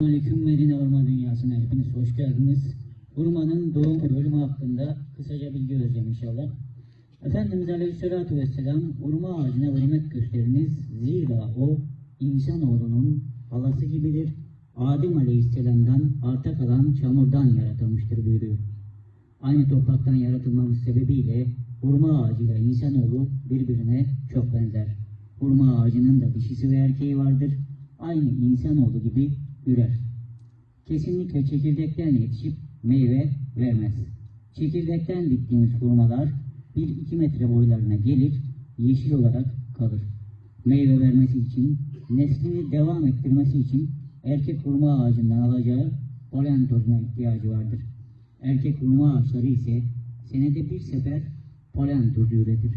Aleyküm Medine Orman Dünyası'na hepiniz hoş geldiniz. Hurmanın doğum ölümü hakkında kısaca bilgi vereceğim inşallah. Efendimiz Aleyhisselatü Vesselam hurma ağacına hürmet gösteriniz. Zira o insanoğlunun halası gibidir. Adem Aleyhisselam'dan arta kalan çamurdan yaratılmıştır buyuruyor. Aynı topraktan yaratılmamız sebebiyle hurma ağacıyla insanoğlu birbirine çok benzer. Hurma ağacının da dişisi ve erkeği vardır. Aynı insanoğlu gibi ürer. Kesinlikle çekirdekten yetişip meyve vermez. Çekirdekten diktiğimiz hurmalar 1-2 metre boylarına gelir, yeşil olarak kalır. Meyve vermesi için, neslini devam ettirmesi için erkek hurma ağacından alacağı polen tozuna ihtiyacı vardır. Erkek hurma ağaçları ise senede bir sefer polen tozu üretir.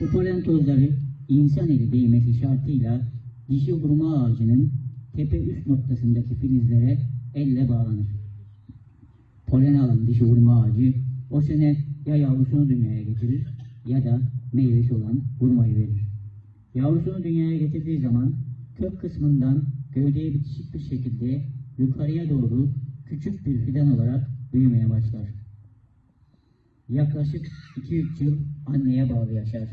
Bu polen tozları insan eli değmesi şartıyla dişi hurma ağacının tepe üst noktasındaki filizlere elle bağlanır. Polen alan dişi hurma ağacı o sene ya yavrusunu dünyaya getirir ya da meyvesi olan hurmayı verir. Yavrusunu dünyaya getirdiği zaman kök kısmından gövdeye bitişik bir şekilde yukarıya doğru küçük bir fidan olarak büyümeye başlar. Yaklaşık 2-3 yıl anneye bağlı yaşar.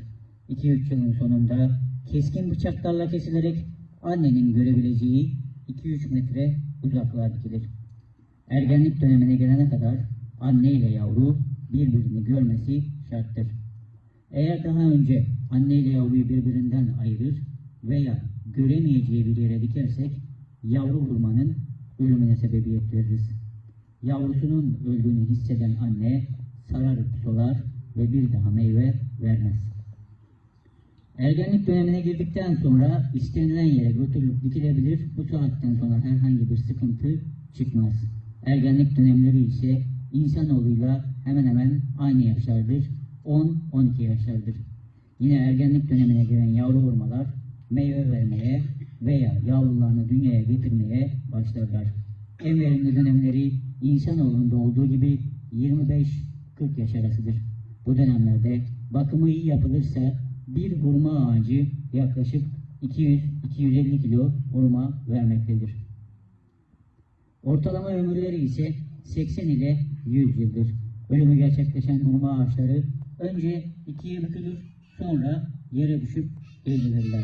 2-3 yılın sonunda keskin bıçaklarla kesilerek annenin görebileceği 2-3 metre uzaklığa dikilir. Ergenlik dönemine gelene kadar anne ile yavru birbirini görmesi şarttır. Eğer daha önce anne ile yavruyu birbirinden ayırır veya göremeyeceği bir yere dikersek yavru hurmanın ölümüne sebebiyet veririz. Yavrusunun öldüğünü hisseden anne sararıp solar ve bir daha meyve vermez. Ergenlik dönemine girdikten sonra istenilen yere götürülüp dikilebilir. Bu saatten sonra herhangi bir sıkıntı çıkmaz. Ergenlik dönemleri ise insanoğluyla hemen hemen aynı yaşlardır. 10-12 yaşlardır. Yine ergenlik dönemine giren yavru hurmalar meyve vermeye veya yavrularını dünyaya getirmeye başlarlar. En verimli dönemleri insanoğlunda olduğu gibi 25-40 yaş arasıdır. Bu dönemlerde bakımı iyi yapılırsa bir hurma ağacı yaklaşık 200-250 kilo hurma vermektedir. Ortalama ömürleri ise 80 ile 100 yıldır. Ölümü gerçekleşen hurma ağaçları önce ikiye bükülür, sonra yere düşüp devrilirler.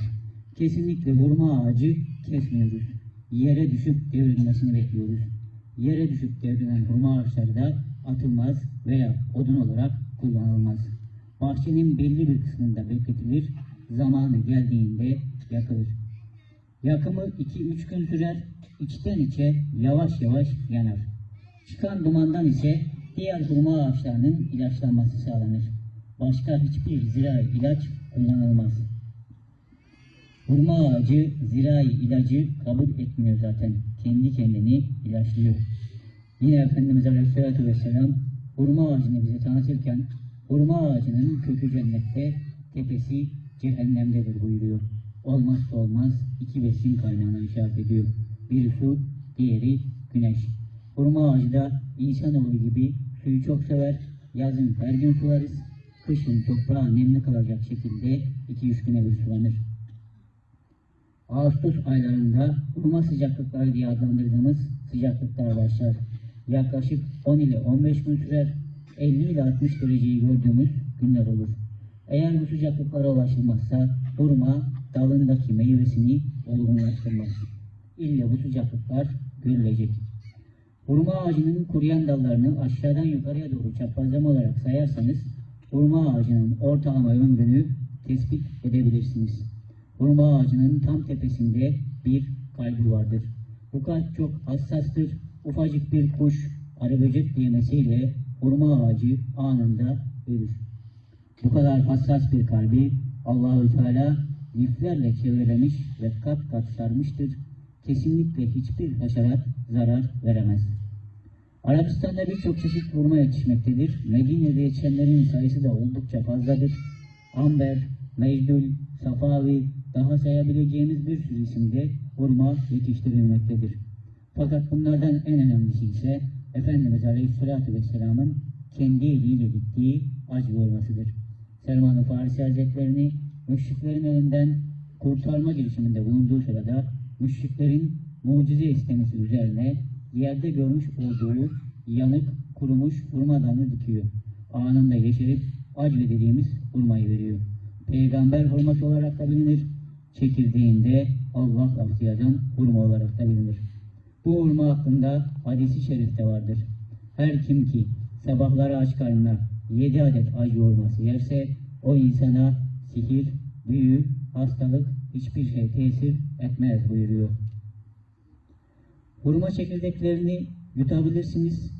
Kesinlikle hurma ağacı kesmiyoruz. Yere düşüp devrilmesini bekliyoruz. Yere düşüp devrilen hurma ağaçları da atılmaz veya odun olarak kullanılmaz. Bahçenin belli bir kısmında bekletilir, zamanı geldiğinde yakılır. Yakımı 2-3 gün sürer, içten içe yavaş yavaş yanar. Çıkan dumandan ise diğer hurma ağaçlarının ilaçlanması sağlanır. Başka hiçbir zirai ilaç kullanılmaz. Hurma ağacı zirai ilacı kabul etmiyor zaten. Kendi kendini ilaçlıyor. Yine Efendimiz Aleyhisselatü Vesselam hurma ağacını bize tanıtırken hurma ağacının kökü cennette, tepesi cehennemdedir buyuruyor. Olmazsa olmaz iki besin kaynağına işaret ediyor. Biri su, diğeri güneş. Hurma ağacı da insanoğlu gibi suyu çok sever. Yazın her gün sularız. Kışın toprağa nemli kalacak şekilde 2-3 güne bir sulanır. Ağustos aylarında hurma sıcaklıkları diye adlandırdığımız sıcaklıklar başlar. Yaklaşık 10 ile 15 gün sürer. 50 ile 60 dereceyi gördüğümüz günler olur. Eğer bu sıcaklıklara ulaşılmazsa hurma dalındaki meyvesini olgunlaştırmaz. İlla bu sıcaklıklar görülecek. Hurma ağacının kuruyan dallarını aşağıdan yukarıya doğru çaprazlama olarak sayarsanız hurma ağacının ortalama ömrünü tespit edebilirsiniz. Hurma ağacının tam tepesinde bir kalbi vardır. Bu kalp çok hassastır. Ufacık bir kuş arabacık diyemesiyle hurma ağacı anında ölür. Bu kadar hassas bir kalbi Allahü Teala liflerle çevrelemiş ve kat kat sarmıştır. Kesinlikle hiçbir haşerat zarar veremez. Arabistan'da birçok çeşit hurma yetişmektedir. Medine'de yetişenlerin sayısı da oldukça fazladır. Amber, Mecdul, Safavi, daha sayabileceğimiz bir sürü isimde hurma yetiştirilmektedir. Fakat bunlardan en önemlisi ise Efendimiz Aleyhisselatü Vesselam'ın kendi eliyle diktiği acı hurmasıdır. Selman-ı Farisi Hazretlerini müşriklerin elinden kurtarma girişiminde bulunduğu sırada müşriklerin mucize istemesi üzerine yerde görmüş olduğu yanık, kurumuş hurma dalını dikiyor. Anında yeşerip acve dediğimiz hurmayı veriyor. Peygamber hurması olarak da bilinir. Çekirdeğinde Allah lafzı yazan hurma olarak da bilinir. Bu hurma hakkında hadisi şerifte vardır. Her kim ki sabahları aç karnına yedi adet acı hurması yerse o insana sihir, büyü, hastalık hiçbir şey tesir etmez buyuruyor. Hurma çekirdeklerini yutabilirsiniz.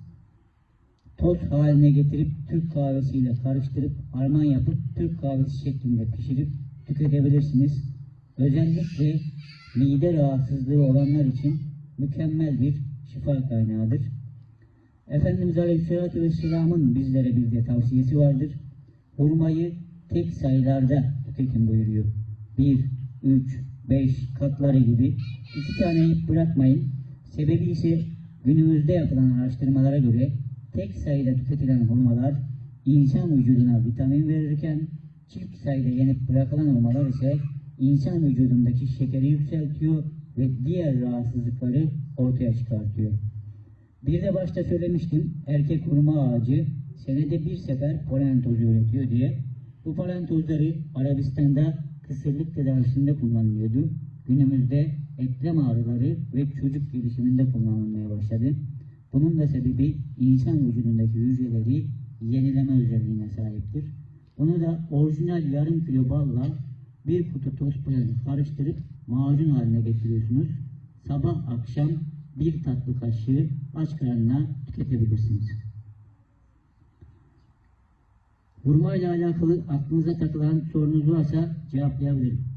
Toz haline getirip Türk kahvesiyle karıştırıp harman yapıp Türk kahvesi şeklinde pişirip tüketebilirsiniz. Özellikle mide rahatsızlığı olanlar için mükemmel bir şifa kaynağıdır. Efendimiz Aleyhisselatü Vesselam'ın bizlere bir de tavsiyesi vardır. Hurmayı tek sayılarda tüketin buyuruyor. 1, 3, 5 katları gibi iki tane yiyip bırakmayın. Sebebi ise günümüzde yapılan araştırmalara göre tek sayıda tüketilen hurmalar insan vücuduna vitamin verirken çift sayıda yenip bırakılan hurmalar ise insan vücudundaki şekeri yükseltiyor ve diğer rahatsızlıkları ortaya çıkartıyor. Bir de başta söylemiştim erkek hurma ağacı senede bir sefer polen tozu üretiyor diye. Bu polen tozları Arabistan'da kısırlık tedavisinde kullanılıyordu. Günümüzde eklem ağrıları ve çocuk gelişiminde kullanılmaya başladı. Bunun da sebebi insan vücudundaki hücreleri yenileme özelliğine sahiptir. Bunu da orijinal yarım kilo balla bir kutu toz poleni karıştırıp macun haline getiriyorsunuz. Sabah akşam bir tatlı kaşığı aç karnına tüketebilirsiniz. Hurma ile alakalı aklınıza takılan sorunuz varsa cevaplayabilirim.